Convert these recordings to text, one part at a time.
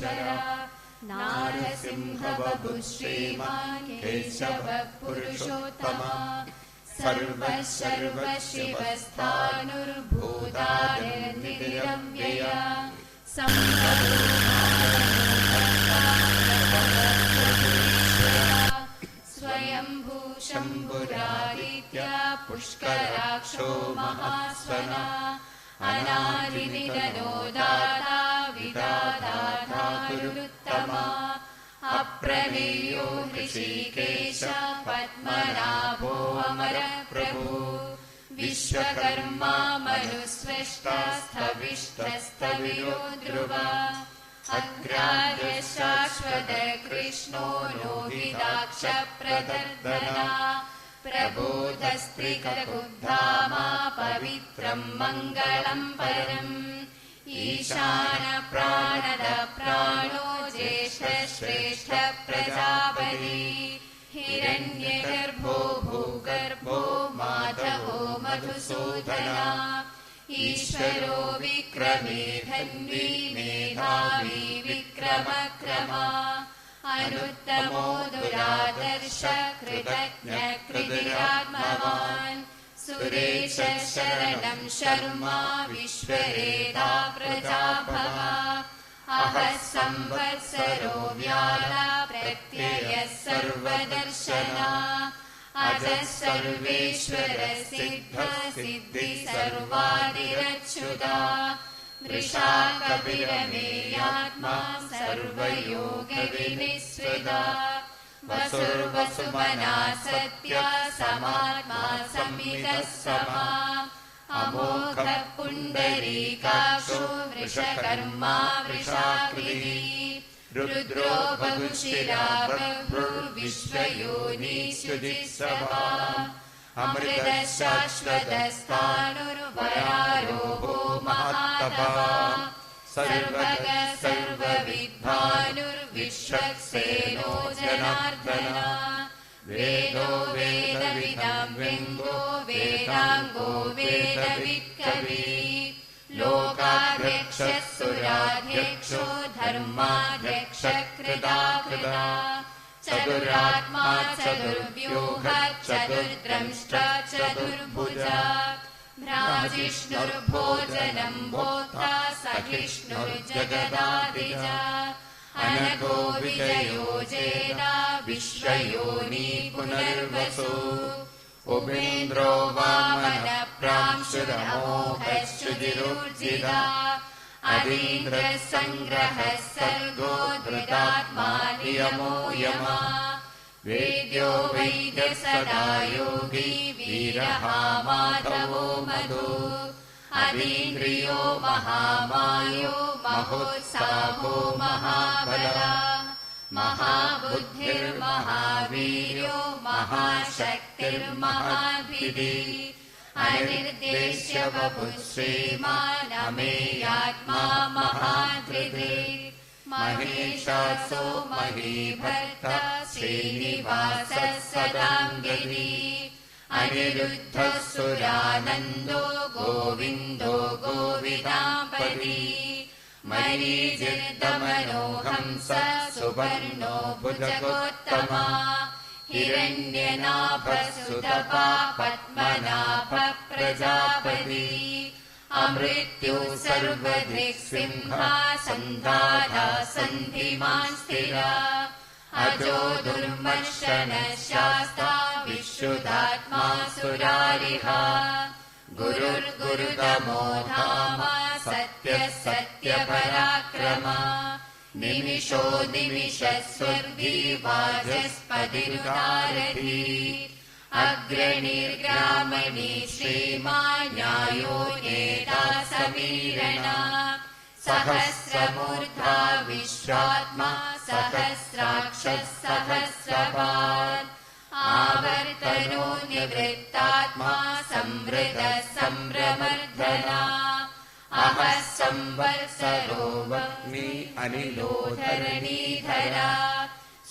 प्रधानपुरुषेश्वर नारसिंहबभुः श्रीमान् केशव पुरुषोत्तमा सर्वः सर्वशिवस्थानुर्भूतानिर्निरव्यया स्वयम्भू शम्भुरादित्या पुष्कराक्षो महास्वना अनादिनिधनो दाता विदादाता गुरुत्तमा अप्रमेयो ऋषिकेश पद्मनाभो अमरः प्रभु विश्वकर्मा मनुस्वष्टास्थविष्टस्तवियो ध्रुवा अग्राह्य शाश्वत कृष्णो लोहिताक्ष प्रदर्दना प्रबोधस्त्रिककुद्धामा पवित्रम् मङ्गलम् परम् ईशान प्राणद प्राणो ज्येष्ठश्रेष्ठ प्रजापति हिरण्यगर्भो भूगर्भो माधवो मधुसूदना। ईश्वरो विक्रमे धन्वी मेधावी विक्रमक्रमा। अनुत्तमो दुरादर्श कृतज्ञ कृतिरात्मवान् सुरेश शरणम् शर्मा विश्वरेदा प्रजाभव अहः संवत्सरो व्याला प्रत्ययः सर्वदर्शना। अजः सर्वेश्वर सिद्ध सिद्धि सर्वादिरच्युता। वृषा कपिरमेयात्मा सर्वयोगविनिःसृता वसुर्वसुमना सत्या समात्मा संविदः समा अमोघः पुण्डरीकाक्षो वृषकर्मा वृषाकृति रुद्रो बहुशिरा बभ्रुर्विश्वयोनिषुजिस्रवा अमृतः शाश्वतस्तानुर्वरारोहो महात्तपा सर्वगः सर्वविद्भानुर्विश्वक्सेनो वेदो वेदविदाम् व्यङ्गो वेदाङ्गो वेदवित्कवी लोकाध्यक्षः सुराध्यक्षो धर्माध्यक्षकृता कृता चतुरात्मा चतुर्व्यूह चतुर्द्रंष्ट्र चतुर्भुजा। भ्राजिष्णुर्भोजनम् भोक्ता सहिष्णुर्जगदादिजा विश्वयोनि पुनर्वसु उपेन्द्रो वामन अदीन्द्रः सङ्ग्रहः सर्गो धृतात्मा नियमो यमा। वेद्यो वैद्य सदा योगी वीरः माधवो मधु अतीन्द्रियो महामायो महोत्साहो महाबला। महाबुद्धिर्महावीर्यो महाशक्तिर्महाभिधिः अनिर्देश्य बभुः श्रीमानमेयात्मा महाधृतिः महेशासो महीभर्ता श्रीनिवासः सदाङ्गिनी अनिरुद्धः सुरानन्दो गोविन्दो गोविदाम्बरी मरीजिर्दमनोहंस सुवर्णो भुजगोत्तमा हिरण्यनाभसुतपा पद्मनाभ प्रजापति अमृत्यु सर्वधिक् सिंहा सन्धारा सन्धिमान् स्थिरा अजो दुर्मर्शन शास्ता विश्रुतात्मा सुरारिहा गुरुर्गुरुतमो धाम सत्यः सत्यपराक्रमा निमिषो निमिष स्वर्गी वाचस्पतिरुदारधी अग्रणिर्ग्रामणि श्रीमान्यायो नेता समीरणा सहस्रमूर्धा विश्वात्मा सहस्राक्षः सहस्रपात् आवर्तनो निवृत्तात्मा संवृतः सम्भ्रमर्दना अहः संवत्सरो वह्नि अनिलोधरणीधरा।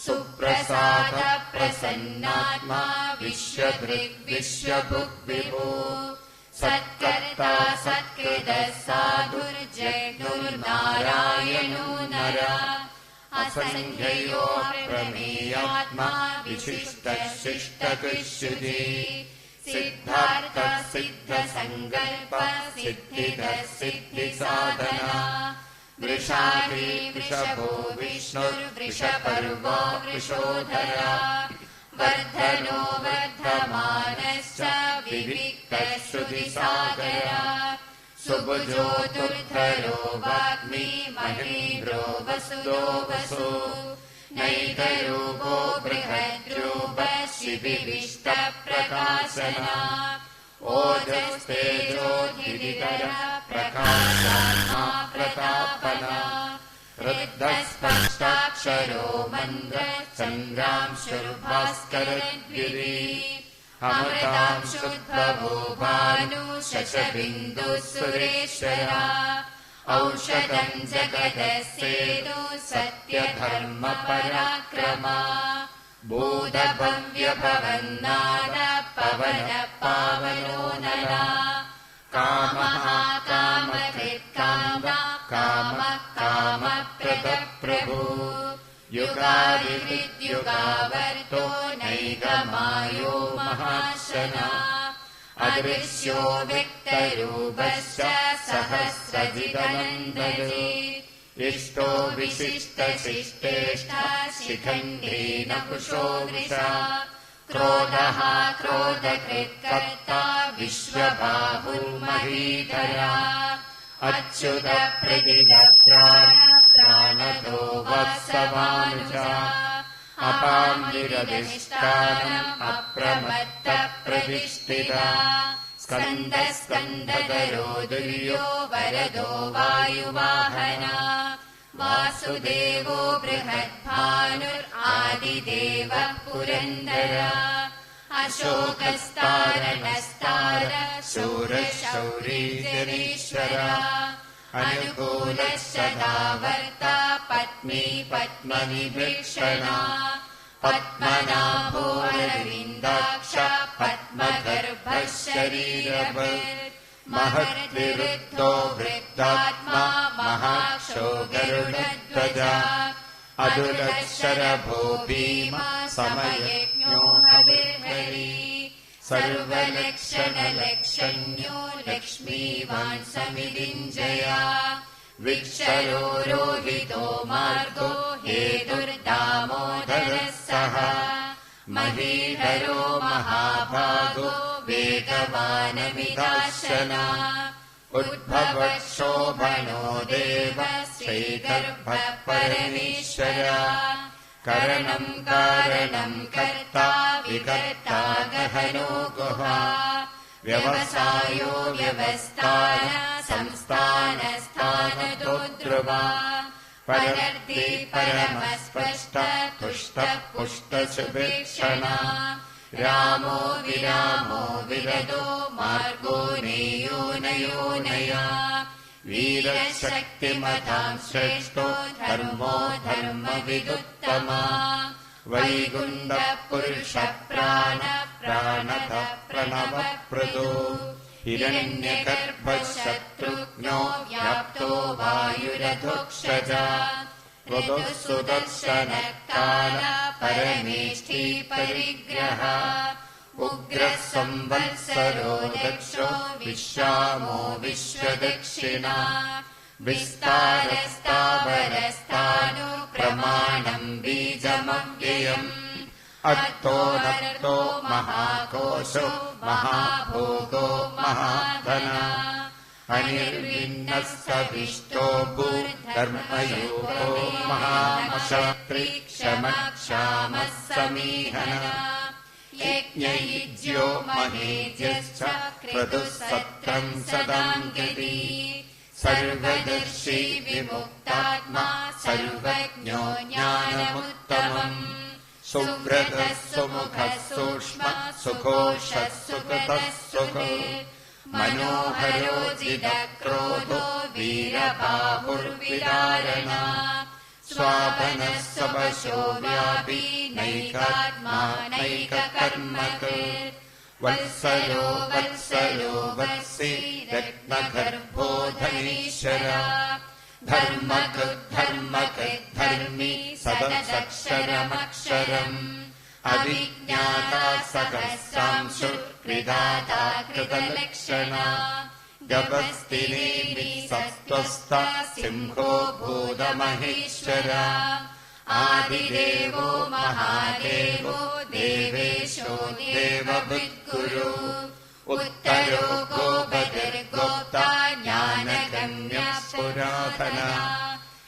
सुप्रसादप्रसन्नात्मा विश्वदृग्विश्वभुग्विभो सत्कर्ता असङ्ख्ययो प्रमेयात्मा विशिष्टः शिष्टकृष्युधि सिद्धार्थ सिद्धसङ्कल्प सिद्धिदः सिद्धिसाधना वृषादि वृषभो विष्णुर्वृषपर्वो वृषोधरा वर्धनो वर्धमानश्च विविक्तः श्रुतिसागरा महेन्द्रो वसुदो वसु। नैकरूपो बृहद्रूप शिबिविष्टप्रकाशना ओजस्तेजोधिरितर प्रकाशात्मा प्रतापना। वृद्धस्पष्टाक्षरो मन्द्र चन्द्रांशुर्भास्करद्गिरि अमृतां शुद्भवो भानु शशबिन्दुः सुरेश्वरा औषधम् जगदस्येदु सत्यधर्मपराक्रमा। बोधभव्यभवन्नाद पवन पावनो नरा कामः कामकृत्कामा कामः कामप्रदप्रभु युगादिविद्युगावर्तो नैगमायो महाशना। अदृश्यो व्यक्तरूपश्च सहस्रजिगनन्दने इष्टो विशिष्टशिष्टेष्टा शिखण्डेन कुशो वृषा। क्रोधः क्रोधकृत्कर्ता विश्वबाहुर्महीधरा। अच्युत प्राणदो वत्सवानुजा। अपान्निरधिष्ठानम् अप्रमत्त प्रतिष्ठिता स्कन्दः स्कन्दधरो दुर्यो वरदो वायुवाहना। वासुदेवो बृहद्भानुर्आदिदेवः पुरन्दरा अशोकस्तारणस्तार अनुकूलश्च पद्मनिभीक्षणा पद्मनाभो अरविन्दाक्ष पद्मगर्भः शरीरभृत् महद्विरुद्धो वृद्धात्मा महाक्षो गरुडध्वजा। अदुलक्षरभो भीम समयज्ञो हविर्हरि सर्वलक्षणलक्षण्यो लक्ष्मीवान् समिरिञ्जया विक्षरो रोहितो मार्गो हेतुर्दामोदरः सः महीधरो महाभागो वेगवानमिदाशना। उद्भवक्षोभनो देव श्रीगर्भः परमेश्वरा करणम् कारणम् कर्ता विकर्ता गहनो गुहा। व्यवसायो व्यवस्थान संस्थानस्थानतो ध्रुवा परर्ति परमस्पष्ट तुष्टः पुष्टसुभिक्षणा रामो विरामो विरदो मार्गो नेयो नयो नया वीरशक्तिमताम् श्रेष्ठो धर्मो धर्मविदुत्तमा। प्राणतः प्रणवप्रदो हिरण्यगर्भशत्रुघ्नो व्याप्तो वायुरधोक्षजा। ऋतुः सुदर्शनकाल परमेष्ठी परिग्रह उग्रः संवत्सरो दक्षो विश्रामो विश्वदक्षिणा। विस्तारस्तावरस्तानु प्रमाणम् बीजमव्ययम्। अर्थो नर्तो महाकोशो महाभोगो महाधना। अनिर्विन्नस्तविष्टो भूर्धर्मयोगो महामशक्ति क्षमक्षामः समीहना यज्ञयुज्यो क्रतुः सत्रम् सदाङ्गति सर्वदर्शी विमुक्तात्मा सर्वज्ञो ज्ञानमुत्तमम्। सुव्रतः सुमुखः सूक्ष्म सुघोषः सुकृतः सुखो। मनोहरो जिदक्रोधो वीरबाहुर्विदारणा स्वापनः व्यापी नैकात्मा नैककर्मकृत् वत्सलो वत्सलो वत्सि रत्नगर्भो धनीश्वरा धर्मकृद्धर्मकृद्धर्मि सदसक्षरमक्षरम्। अविज्ञाता सहस्रांशु कृदाता कृतलक्षणा गवस्तिनेमि सत्त्वस्ता सिंहो भूतमहेश्वरा आदिदेवो महादेवो देवेशो देवभृद्गुरु। उत्तरो गोपतिर्गोप्ता ज्ञानगम्यः पुरातना।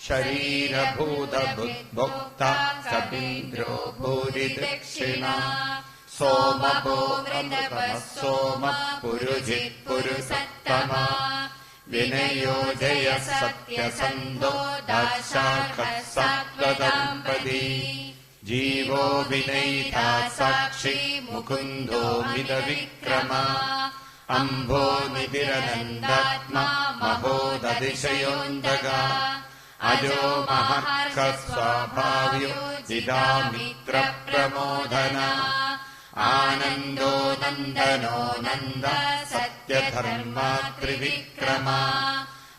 शरीरभूतभुद्भोक्ता कबीन्द्रो भूरि दक्षिणा वृन्दवः सोमः पुरुजित् पुरुसत्तमा विनयो जय सत्यसन्दो दाशाखः सात्वदम्पदी जीवो विनयिता साक्षी मुकुन्दो मिदविक्रमा अम्भो निधिरनन्दात्मा महोदतिशयोऽन्दगा अजो महर्कः स्वाभाव्यो जिदामित्रप्रमोदना आनन्दो नन्दनो नन्द सत्यधर्मात्रिविक्रमा।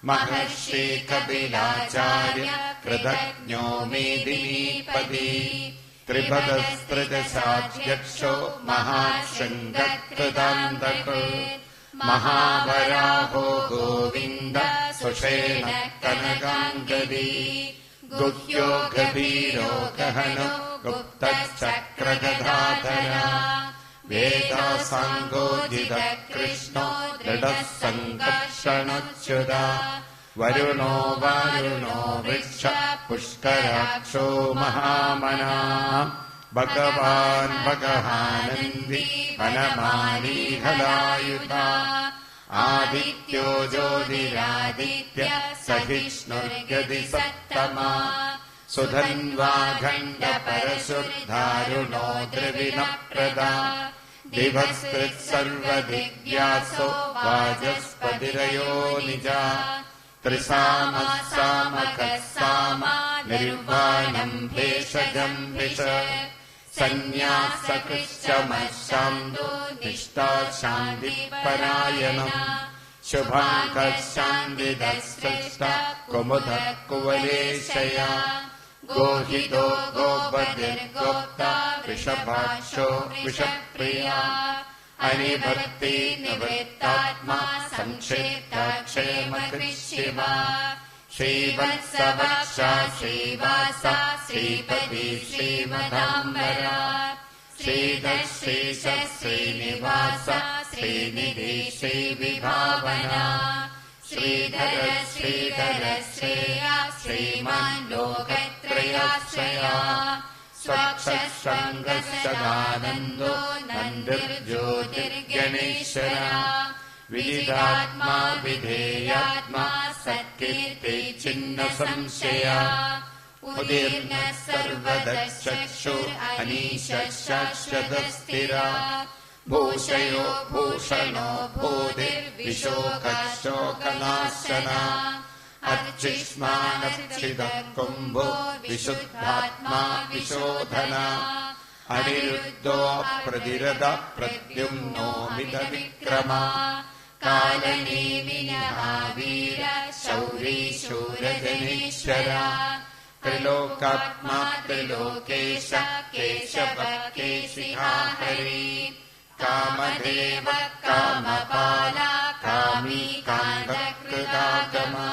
महर्षि कपिलाचार्य कृतज्ञो मेदिनीपदी त्रिपदस्त्रिदशाध्यक्षो महाशृङ्गकृतान्तक महावराहो गोविन्द सुषेण कनकाङ्गदी। गुह्यो गभीरो गहनो गुप्तश्चक्रगधाधरा वेदासाङ्गोदितः कृष्णो दृढः सङ्कर्षणच्युता वरुणो वारुणो वृक्ष पुष्कराक्षो महामना। भगवान् भगवानन्दी वनमालीहलायुता आदित्यो ज्योतिरादित्य सहिष्णुर्गति सत्तमा सुधन्वाखण्डपरशुद्धारुणो द्रविणप्रदा। दिवस्तृत्सर्वदिव्यासो वाचस्पतिरयो निजा। त्रिसामः साम निर्वाणम् भेषजम् विष सन्न्यासकृश्चमशान्दो निष्ठा शान्तिपरायणम् शुभाङ्कः शान्तिदश्रेष्ठ कुमुदः कुवलेशया गोहितो गोपतिर्गोप्ता वृषभाक्षो वृषप्रिया। अनिभक्ति निवृत्तात्मा संक्षेप्ताक्षेमकृशिवा श्रीवत्सवक्षा श्रीवासा श्रीपदी श्रीमदाम्बरा। श्रीधः श्रीश श्रीनिवास श्रीनिधि श्रीविभावना श्रीधर श्रीधर श्रेया श्रीमान् लोकत्रयाश्रया स्वक्षशृङ्गसदानन्दो नन्दिर्ज्योतिर्गणेश्वरा। विदितात्मा विधेयात्मा सत्कीर्ति छिन्न संशया उदीर्णः सर्वदक्षुर् अनीशशाश्वतस्थिरा भूषयो भूषणो भूतिर्विशोकशोकनाशना। अर्चिष्मानर्चितः कुम्भो विशुद्धात्मा विशोधना। अनिरुद्धो प्रतिरथ प्रद्युम्नो मितविक्रमा कालनेमिनहावीर शौरी शूरजनेश्वरा। त्रिलोकात्मा त्रिलोकेश केशव केशिहाहरी कामदेव कामपाला कामी कान्दकृतागमा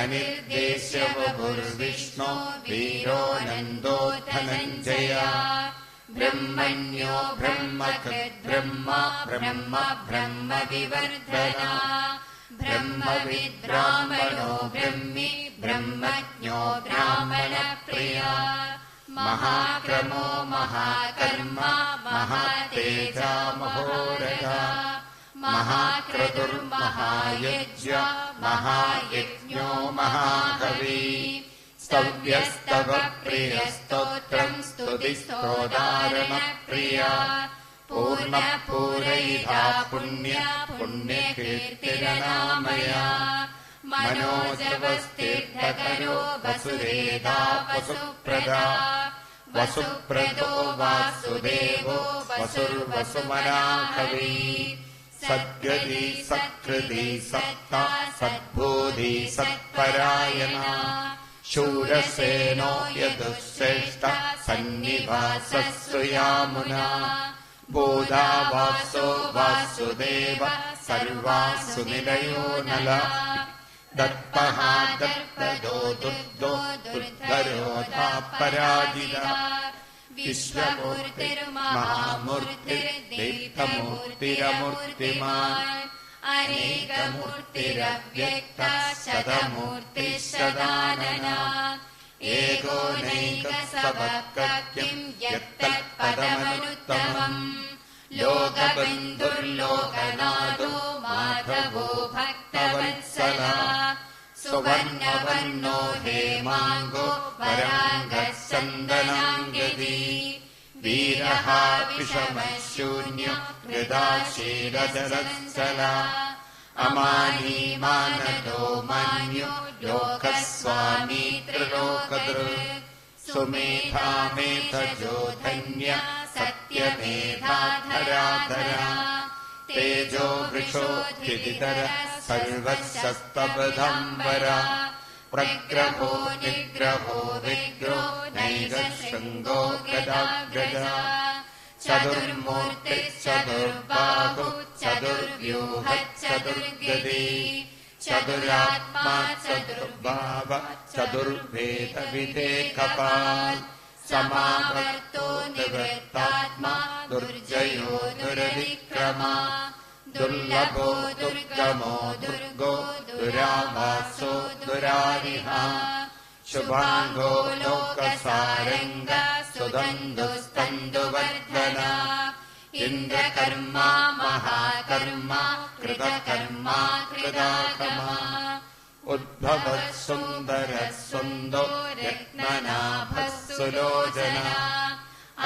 अनिर्देश्य वपुर्विष्णो वीरो नन्दो धनञ्जया। ब्रह्मण्यो ब्रह्म ब्रह्मि ब्रह्मज्ञो ब्राह्मणप्रिया महाक्रमो महाकर्मा महातेजा महोरगा महाक्रतुर्महायज्ञ महायज्ञो महाकवी। स्तव्यस्तव प्रियस्तोत्रम् स्तुतिस्तोदारणप्रिया। पूर्णपूरयिता पुण्य पुण्यकीर्तिरनामया मनोजवस्तीर्थकरो वसुरेधा वसुप्रदा। वसुप्रदो वासुदेवो वसुर्वसुमना कवी सद्गदी सत्कृति सत्ता सद्बोधि सत्परायणा। शूरसेनो यदुश्रेष्ठ सन्निवासस्तु यामुना बोधा वासो वासुदेव सर्वासु निलयो नला दत्पः दर्पदो दुर्दो दुर्धरोधा पराजिता विश्वमूर्तिर्महामूर्तिर्दैत्यमूर्तिरमूर्तिमान् अनेकमूर्तिरव्यक्त शतमूर्तिः सदानना। एकोनैकसवक्किम् यत्तत्पदमनुत्तमम् विषमशून्य हृदाशीरदरत्सला अमानी मानदो मान्यो लोकस्वामी त्रिलोकदृक्। सुमेधा मेधजो धन्य सत्यमेधाधराधरा तेजो वृषोऽधितर सर्वशस्तबधम्बरा। प्रग्रहो निग्रहो विग्रो नैव शृङ्गो गदाग्रजा चतुर्व्यूह चतुर्गदी चतुरात्मा चतुर्भाव चतुर्वेदविधे कपाल् समावर्तो निवृत्तात्मा दुर्जयो दुर्विक्रमा। दुर्लभो दुर्गमो दुर्गो दुरावासो दुरारिहा शुभाङ्गो लोकसारङ्ग सुगन्धुस्तन्दुवर्धना। इन्द्रकर्मा महाकर्मा कृतकर्मा कृदाकमा उद्भवः सुन्दरः सुन्दो रत्ननाभः सुलोचना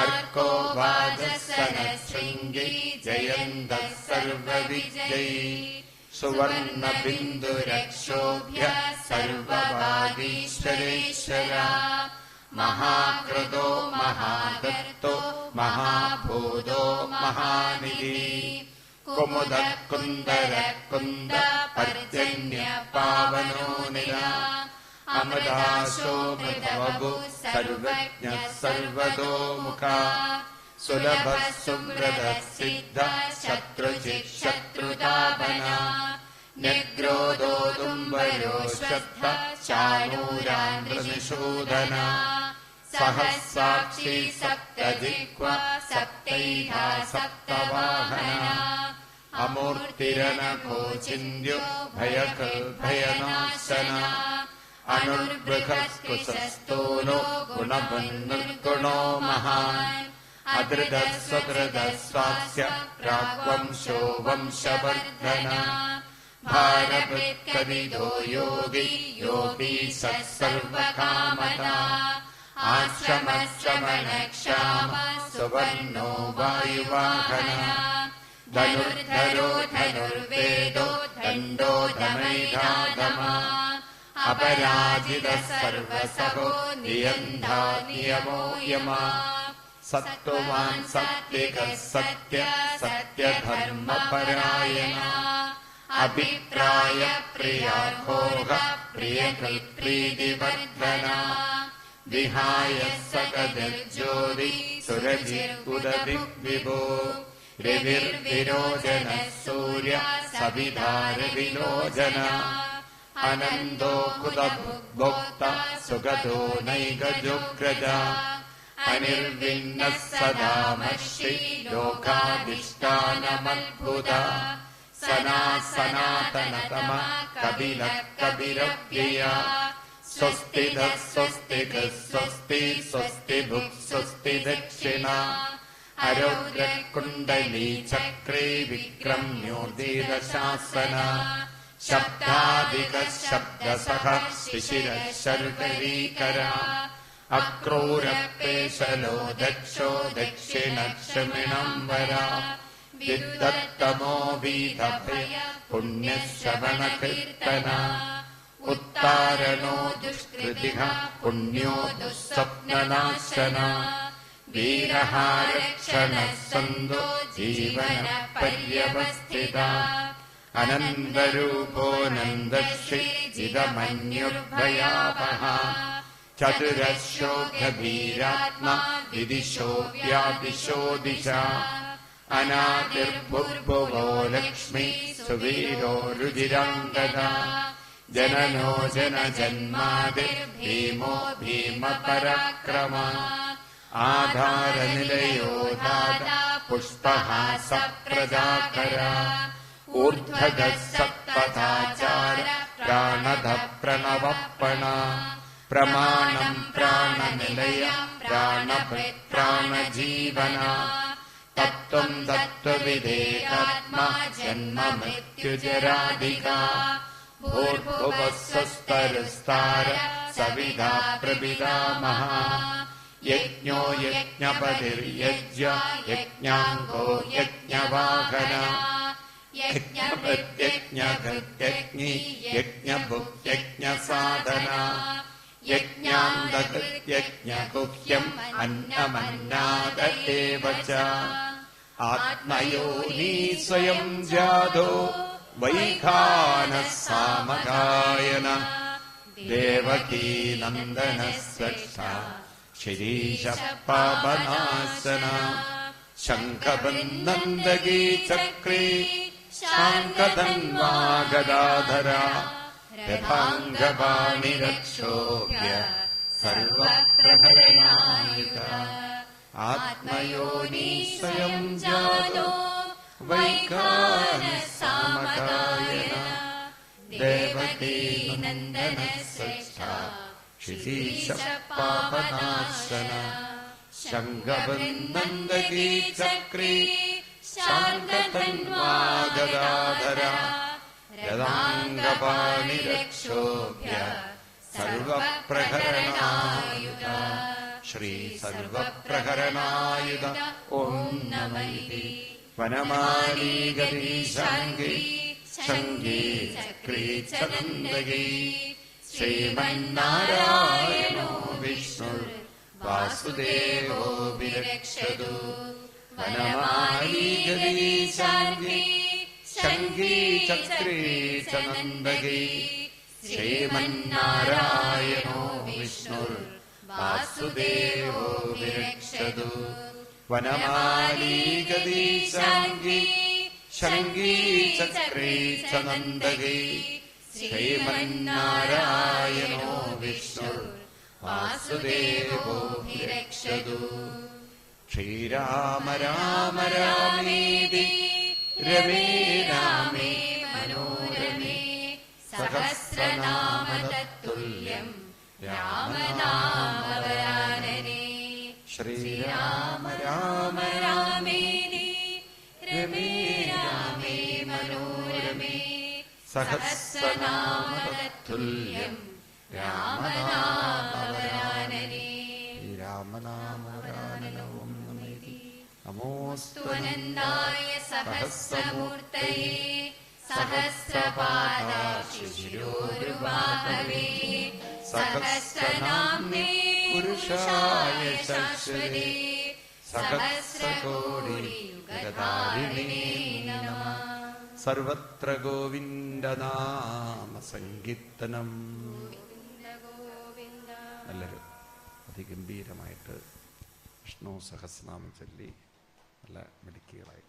अर्को वाजसनः शृङ्गी जयन्तः सर्वविजयी सुवर्णबिन्दुरक्षोभ्य सर्ववागीश्वरेश्वरा महाकृतो महादत्तो महाभूतो महानिधि। कुमुदः कुन्दरः कुन्द पर्जन्य पावनो निरा अमृदाशो मृतवभु सर्वज्ञः सर्वतोमुखा सुलभः निग्रोदोदुम्बरो श्रद्ध चाणूरान्द्रनिषूदना सहसाक्षी सप्तजिह्वा सप्तैधा सप्तवाहना अमूर्तिरनकोचिन्द्यो भयकभयनाशना अनुर्बृहस्कुशस्थूलो गुणबन्धुर्गुणो महान् अदृतः स्वकृतः स्वास्य प्राग्वंशो वंशवर्धना। भारवृत्कविदो योगी योगी स सर्वकामना आश्रमश्रमणक्षाम सुवर्णो वायुवाहना। धनुर्धरो धनुर्वेदो दण्डो धमैधागमा अपराजितः सर्वसहो नियन्धा नियमो यमा സത്വാൻ സത്യക സത്യ സത്യധർമ്മപരായണ. അഭിപ്രായ പ്രിയാഘോഹ പ്രിയകൃത്പ്രീതിവർദ്ധന വിഹായ സകതിർജ്യോതി സുരജി ഉദദിഗ്വിഭോ രവിർവിരോചന സൂര്യ സവിധാരവിലോചന അനന്തോ കുതഭുക്ത സുഗതോ നൈകജുഗ്രജ अनिर्विण्णः सदामश्री लोकाधिष्ठानमद्भुता सना सनातनतम कपिलः कपिरव्यया स्वस्तिदः स्वस्तिकः स्वस्ति स्वस्ति भुक् स्वस्ति दक्षिणा। अरोग्रकुण्डली चक्रे विक्रम्योदीरशासना शब्दादिकः शब्दसः शिशिरः शर्करीकरा अक्रूरपेशलो दक्षो दक्षिणक्षमिणम्बरा विद्वत्तमो वीतभय पुण्यश्रवणकीर्तना। उत्तारणो दुष्कृतिः पुण्यो दुःस्वप्ननाशना। वीरः रक्षणः सन्दो जीवनपर्यवस्थिता अनन्दरूपोऽनन्दश्रीजिदमन्युर्भयावः चतुरशोकवीरात्मा विदिशो व्यादिशो दिशा। अनादिर्भुर्भुवो लक्ष्मी सुवीरो रुजिराङ्गदा जननो जनजन्मादिर्भीमो भीमपराक्रमा। आधारनिलयो दादा पुष्पः ऊर्ध्वगः सत्पथाचार प्राणधः प्रणवपणा प्रमाणम् प्राणनिलय प्राणभृत् प्राणजीवना तत्त्वम् तत्त्वविदेकात्मा जन्म मृत्युजराधिका भूर्भुवः स्वस्तरस्तार सविधा प्रविदामः यज्ञो यज्ञपतिर्यज्ञ यज्ञाङ्गो यज्ञवाहन। यज्ञप्रत्यज्ञकृत्यज्ञि यज्ञभुक्यज्ञसाधना यज्ञान्दकृत्यज्ञगुह्यम् अन्नमन्नाद एव च आत्मयोनी स्वयम् जातो वैखानः सामगायन देवकी नन्दनः स्रष्टा शिरीशः पावनासना शङ्खबन्नन्दगी चक्रे शाङ्कधन्वा गदाधरा रथाङ्गपाणिरक्षोभ्य सर्वप्रहरणायुता। आत्मयोनी स्वयम् जातो वैखानः सामगायन देवकी नन्दनः श्रेष्ठा शिशीशः पापनाशना शङ्गबन्नन्दगी चक्रे शान्तधन्वा गदाधरा यदाङ्गपाणिरक्षोभ्य सर्वप्रहरणायुधा श्रीसर्वप्रहरणायुध ॐ नम इति वनमाली गती शङ्गी। शङ्गी श्रीमन्नारायणो विष्णुर् वासुदेवो विरक्षतु। गती शङ्गी शङ्गी चक्रे च नन्दगी श्रीमन्नारायणो विष्णुर् वासुदेवो विरक्षतु वनमाली गदी शङ्गी शङ्गी चक्रे च नन्दगी श्रीमन्नारायणो विष्णुर् वासुदेवो विरक्षतु श्रीराम राम രമേ രാമേ മനോരമേ സഹസ്രനാമതത്തുല്യം രാമനാമവരാനനേ. ശ്രീരാമ രാമ രാമേനേ രമേ രാമേ മനോരമേ സഹസ്രനാമതത്തുല്യം രാമനാമവരാനനേ. രാമനാമവരാനനോ. नमोऽस्तु त्वनन्दाय सहस्रमूर्तये सहस्रपादाशिशिरोरुबाहवे सहस्रनाम्ने पुरुषाय शाश्वते सहस्रकोटियुगधारिणे नमः സർവത്ര ഗോവിന്ദനാമ സങ്കീർത്തനം ഗോവിന്ദ നല്ലൊരു അതിഗംഭീരമായിട്ട് വിഷ്ണു സഹസ്രനാമം ചൊല്ലി നല്ല മിടുക്കികളായിട്ട്